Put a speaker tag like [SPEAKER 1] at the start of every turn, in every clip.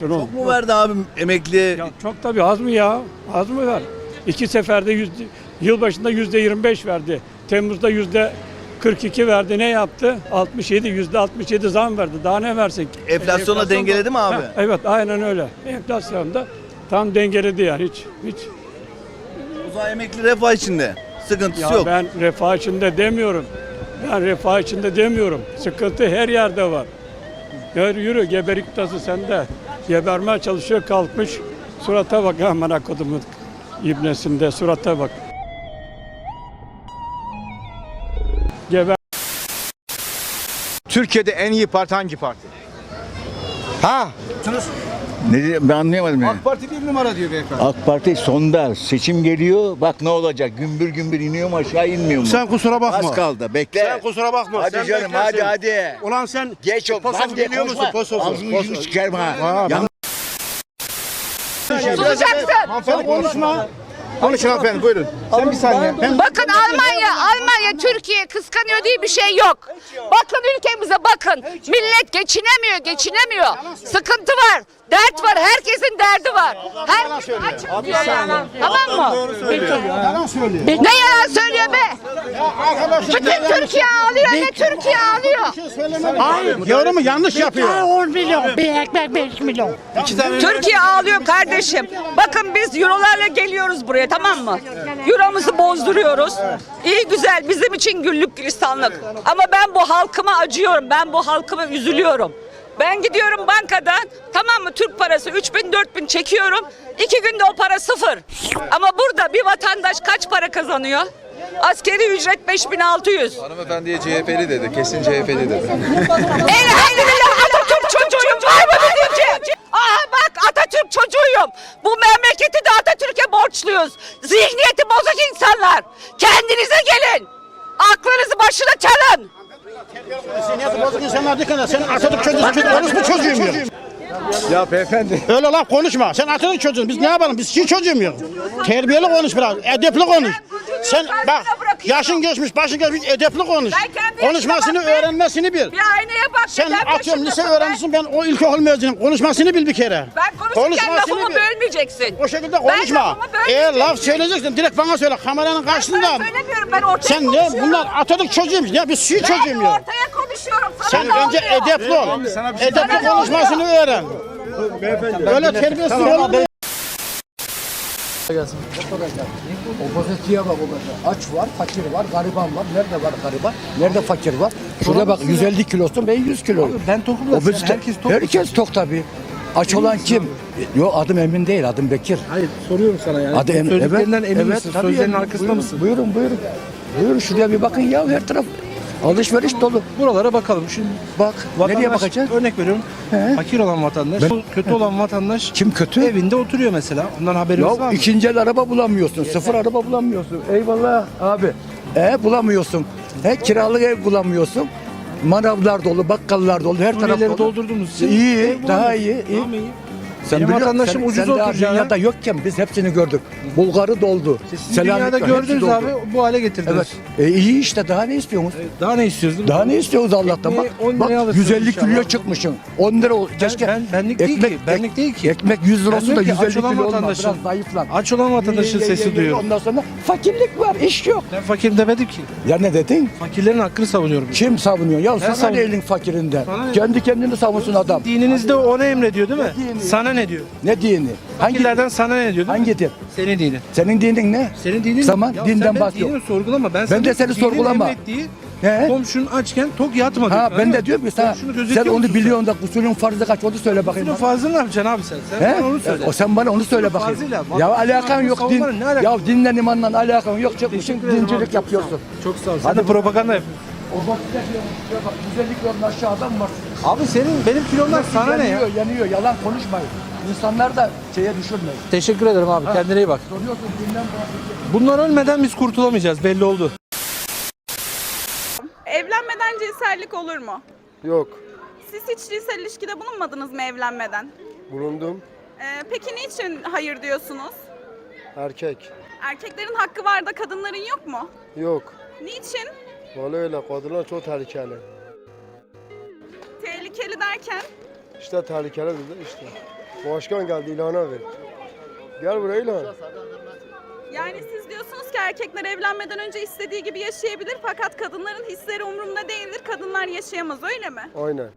[SPEAKER 1] Çok mu verdi abim emekliye?
[SPEAKER 2] Ya çok tabii az mı ya? Az mı ver? İki seferde yüzde, yılbaşında yüzde 25 verdi. Temmuz'da yüzde 42 verdi. Ne yaptı? 67, yüzde 67 zam verdi. Daha ne versin?
[SPEAKER 1] Enflasyonla
[SPEAKER 2] Enflasyon-
[SPEAKER 1] dengeledi mi abi?
[SPEAKER 2] Ha, evet aynen öyle. Enflasyonda tam dengeledi yani hiç hiç.
[SPEAKER 1] O zaman emekli refah içinde. Sıkıntısı
[SPEAKER 2] Ya
[SPEAKER 1] yok.
[SPEAKER 2] ben refah içinde demiyorum. Ben refah içinde demiyorum. Sıkıntı her yerde var. Yürü, yürü geberik tası sende. Gebermeye çalışıyor kalkmış. Surata bak aman kodumun ibnesinde surata bak. Geber
[SPEAKER 3] Türkiye'de en iyi parti hangi parti? Ha?
[SPEAKER 4] Ne? Ben anlayamadım yani.
[SPEAKER 3] AK Parti bir numara diyor beyefendi.
[SPEAKER 4] AK Parti sonda seçim geliyor. Bak ne olacak? Gümbür gümbür iniyor mu aşağı inmiyor mu?
[SPEAKER 3] Sen kusura bakma.
[SPEAKER 4] Az kaldı. Bekle.
[SPEAKER 3] Sen kusura bakma.
[SPEAKER 4] Hadi
[SPEAKER 3] Sen
[SPEAKER 4] canım
[SPEAKER 3] beklersin.
[SPEAKER 4] hadi hadi.
[SPEAKER 3] Ulan sen
[SPEAKER 4] Geç o.
[SPEAKER 3] Posofu
[SPEAKER 4] Lan de
[SPEAKER 3] biliyor musun?
[SPEAKER 4] konuşma.
[SPEAKER 3] Posofu.
[SPEAKER 4] Ağzını yüzünü
[SPEAKER 3] Posofu.
[SPEAKER 4] çıkarma ha. Yan-.
[SPEAKER 3] Hanımefendi konuşma. Konuşun hanımefendi buyurun. Sen bir saniye. Ben
[SPEAKER 5] Bakın Almanya, Almanya Türkiye kıskanıyor diye bir şey yok. Bakın ülkemize bakın. Millet geçinemiyor, geçinemiyor. Sıkıntı var. Dert var. Herkesin derdi var. Herkes aç diyor yani. Tamam mı?
[SPEAKER 3] yalan söylüyor.
[SPEAKER 5] Ne yalan söylüyor be?
[SPEAKER 3] Arkadaşlar
[SPEAKER 5] Bütün Türkiye ağlıyor. Ne Türkiye ağlıyor?
[SPEAKER 3] Hayır. Yorumu yanlış yapıyor.
[SPEAKER 6] 10 milyon, bir ekmek 5 milyon.
[SPEAKER 7] Türkiye ağlıyor kardeşim. Bakın biz eurolarla geliyoruz buraya tamam mı? Euromuzu bozduruyoruz. İyi güzel bizim için güllük gülistanlık. Ama ben bu halkıma acıyorum. Ben bu halkıma üzülüyorum. Ben gidiyorum bankadan tamam mı Türk parası 3000 4000 çekiyorum. İki günde o para sıfır. Ama burada bir vatandaş kaç para kazanıyor? Askeri ücret 5600.
[SPEAKER 8] Hanımefendiye CHP'li dedi. Kesin CHP'li dedi.
[SPEAKER 7] Elhamdülillah Atatürk çocuğuyum. Var mı bir Aha bak Atatürk çocuğuyum. Bu memleketi de Atatürk'e borçluyuz. Zihniyeti bozuk insanlar. Kendinize gelin. Aklınızı başına çalın.
[SPEAKER 3] Zihniyeti bozuk insanlar dikkat. Sen Atatürk çocuğusun. Çocuk konuş mu çocuğum yok. Ya beyefendi. Öyle laf konuşma. Sen Atatürk çocuğun. Biz ne yapalım? Biz hiç çocuğum yok. Terbiyeli konuş biraz. Edepli konuş. Sen bak yaşın geçmiş, başın geçmiş edepli konuş.
[SPEAKER 7] Ben kendi
[SPEAKER 3] Konuşmasını, öğrenmesini bil.
[SPEAKER 7] Bir aynaya bak.
[SPEAKER 3] Sen
[SPEAKER 7] neden
[SPEAKER 3] atıyorum lise
[SPEAKER 7] peşindesin be?
[SPEAKER 3] öğrencisisin ben o ilkokul mezunuyum. Konuşmasını bil bir kere.
[SPEAKER 7] Ben konuşurken lafımı
[SPEAKER 3] bil.
[SPEAKER 7] bölmeyeceksin.
[SPEAKER 3] O şekilde
[SPEAKER 7] Ben
[SPEAKER 3] konuşma.
[SPEAKER 7] lafımı
[SPEAKER 3] Eğer laf söyleyeceksin direkt bana söyle kameranın
[SPEAKER 7] Ben
[SPEAKER 3] karşısında.
[SPEAKER 7] söylemiyorum ben ortaya
[SPEAKER 3] Sen ne?
[SPEAKER 7] konuşuyorum.
[SPEAKER 3] Bunlar Atatürk çocuğuymuş. Ya biz şey
[SPEAKER 7] Ben
[SPEAKER 3] çocuğum yok.
[SPEAKER 7] ortaya konuşuyorum. Sana
[SPEAKER 3] Sen
[SPEAKER 7] ne
[SPEAKER 3] önce
[SPEAKER 7] oluyor?
[SPEAKER 3] edepli ol. Edepli
[SPEAKER 7] Sana ne
[SPEAKER 3] konuşmasını öğren. Öyle terbiyesiz olma.
[SPEAKER 9] Opozitiye bak o kadar. Aç var, fakir var, gariban var. Nerede var gariban? Nerede fakir var? Şurada bak 150 kilosun ben 100 kilo.
[SPEAKER 8] ben tokum da
[SPEAKER 9] Opozite-
[SPEAKER 8] herkes tok.
[SPEAKER 9] Herkes tok tabii. Aç olan kim? Yok adım Emin değil, adım Bekir.
[SPEAKER 8] Hayır soruyorum sana yani.
[SPEAKER 9] Adı Emin. Evet,
[SPEAKER 8] emin
[SPEAKER 9] evet,
[SPEAKER 8] misin? Sözlerinin arkasında
[SPEAKER 9] Buyurun,
[SPEAKER 8] mısın?
[SPEAKER 9] Buyurun, buyurun. Buyurun şuraya bir bakın ya her taraf alışveriş dolu.
[SPEAKER 8] Buralara bakalım. Şimdi
[SPEAKER 9] Bak,
[SPEAKER 8] vatandaş,
[SPEAKER 9] nereye bakacağız?
[SPEAKER 8] Örnek veriyorum. Fakir olan vatandaş,
[SPEAKER 9] Ben-
[SPEAKER 8] kötü olan vatandaş
[SPEAKER 9] Kim kötü?
[SPEAKER 8] evinde oturuyor mesela. Ondan haberiniz var
[SPEAKER 9] Ya
[SPEAKER 8] mı?
[SPEAKER 9] ikinci el araba bulamıyorsun. Sıfır araba bulamıyorsun. Eyvallah abi. E bulamıyorsun. He kiralık ev bulamıyorsun. Manavlar dolu, bakkallar dolu, her taraf
[SPEAKER 8] Suriyelileri
[SPEAKER 9] dolu.
[SPEAKER 8] ev
[SPEAKER 9] İyi, daha iyi. iyi.
[SPEAKER 8] Tamam, iyi.
[SPEAKER 9] Sen
[SPEAKER 8] Benim
[SPEAKER 9] biliyor-
[SPEAKER 8] vatandaşım
[SPEAKER 9] sen-
[SPEAKER 8] ucuza
[SPEAKER 9] sen daha
[SPEAKER 8] oturacağına-
[SPEAKER 9] dünyada yokken biz hepsini gördük. Bulgarı doldu.
[SPEAKER 8] Siz dünyada
[SPEAKER 9] hepsi
[SPEAKER 8] gördünüz
[SPEAKER 9] doldu.
[SPEAKER 8] abi bu hale getirdiniz.
[SPEAKER 9] Evet. E, iyi işte daha ne istiyorsunuz?
[SPEAKER 8] Daha ne mi?
[SPEAKER 9] Daha ne istiyoruz Allah'tan? Bak,
[SPEAKER 8] Ekmeği 10
[SPEAKER 9] bak
[SPEAKER 8] liraya alırsınız
[SPEAKER 9] 150 kiloya
[SPEAKER 8] inşallah.
[SPEAKER 9] çıkmışsın. 10 lira ol. Keşke
[SPEAKER 8] ben- benlik değil ki, benlik değil ki.
[SPEAKER 9] Ekmek 100
[SPEAKER 8] Ben
[SPEAKER 9] lirası da
[SPEAKER 8] diyorum ki
[SPEAKER 9] 150
[SPEAKER 8] aç olan
[SPEAKER 9] kilo olmaz.
[SPEAKER 8] vatandaşın-
[SPEAKER 9] Biraz zayıflan.
[SPEAKER 8] Aç olan vatandaşın
[SPEAKER 9] Ye, ye, ye,
[SPEAKER 8] sesi
[SPEAKER 9] ye,
[SPEAKER 8] duyuyorum.
[SPEAKER 9] Ondan sonra fakirlik var, iş yok.
[SPEAKER 8] Ben fakir demedim ki.
[SPEAKER 9] Ya ne dedin?
[SPEAKER 8] Fakirlerin hakkını savunuyorum.
[SPEAKER 9] Kim savunuyor? Ya sana
[SPEAKER 8] savun-
[SPEAKER 9] ne elin fakirinden?
[SPEAKER 8] Sana ne?
[SPEAKER 9] Kendi kendini savunsun adam.
[SPEAKER 8] Dininizde ona emrediyor değil mi?
[SPEAKER 9] dini?
[SPEAKER 8] Sana ne diyor?
[SPEAKER 9] Ne dini? Hangi
[SPEAKER 8] Fakirlerden sana ne diyor değil mi?
[SPEAKER 9] hangi din?
[SPEAKER 8] Senin dinin.
[SPEAKER 9] Senin dinin ne?
[SPEAKER 8] Senin dinin
[SPEAKER 9] Zaman
[SPEAKER 8] Ya
[SPEAKER 9] dinden
[SPEAKER 8] sen benim
[SPEAKER 9] bahsediyor.
[SPEAKER 8] dinimi sorgulama. Ben,
[SPEAKER 9] Ben de seni
[SPEAKER 8] dinin
[SPEAKER 9] sorgulama.
[SPEAKER 8] emrettiği
[SPEAKER 9] He?
[SPEAKER 8] komşun açken tok yatma diyor.
[SPEAKER 9] Ha ben de diyorum ki sana
[SPEAKER 8] Komşunu
[SPEAKER 9] sen
[SPEAKER 8] gözetiyor
[SPEAKER 9] onu biliyorsun da usulün farzı kaç onu söyle bakayım.
[SPEAKER 8] Bunun fazla ne yapacaksın abi sen? Sen
[SPEAKER 9] He?
[SPEAKER 8] bana onu söyle.
[SPEAKER 9] O sen bana onu söyle bakayım.
[SPEAKER 8] fazıyla,
[SPEAKER 9] Ya
[SPEAKER 8] vatandaşın
[SPEAKER 9] alakan
[SPEAKER 8] hakkını
[SPEAKER 9] yok din.
[SPEAKER 8] savunmanın ne alakası?
[SPEAKER 9] Ya dinle imanla alakan yok çıkmışsın
[SPEAKER 8] Teşekkür ederim
[SPEAKER 9] dincilik yapıyorsun.
[SPEAKER 8] Çok sağ ol. Sen de propaganda yapıyorsun.
[SPEAKER 9] O bakacak ya bak güzellik yolun aşağıdan var.
[SPEAKER 8] Abi senin benim kilomdan sana ne ya?
[SPEAKER 9] yanıyor, yanıyor. Yalan konuşmayın. İnsanlar da şeye düşürmeyin.
[SPEAKER 8] Teşekkür ederim abi. Kendine iyi bak.
[SPEAKER 9] Soruyorsun dinden bahsediyorsun.
[SPEAKER 8] Bunlar ölmeden biz kurtulamayacağız belli oldu.
[SPEAKER 10] Evlenmeden cinsellik olur mu?
[SPEAKER 11] Yok.
[SPEAKER 10] Siz hiç cinsel ilişkide bulunmadınız mı evlenmeden?
[SPEAKER 11] Bulundum.
[SPEAKER 10] Ee, peki niçin hayır diyorsunuz?
[SPEAKER 11] Erkek.
[SPEAKER 10] Erkeklerin hakkı var da kadınların yok mu?
[SPEAKER 11] Yok.
[SPEAKER 10] Niçin?
[SPEAKER 11] Vallahi öyle. Kadınlar çok tehlikeli.
[SPEAKER 10] Tehlikeli derken
[SPEAKER 11] İşte tehlikeli dedi işte. Başkan geldi ilana ver. Gel buraya ilan.
[SPEAKER 3] Yani siz diyorsunuz ki erkekler evlenmeden önce istediği gibi yaşayabilir fakat kadınların hisleri umurumda değildir. Kadınlar yaşayamaz öyle mi?
[SPEAKER 11] Aynen.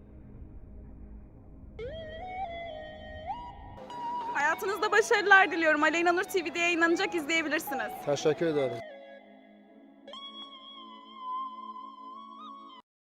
[SPEAKER 3] Hayatınızda başarılar diliyorum. Aleyna Nur TV'de yayınlanacak izleyebilirsiniz.
[SPEAKER 11] Teşekkür ederim.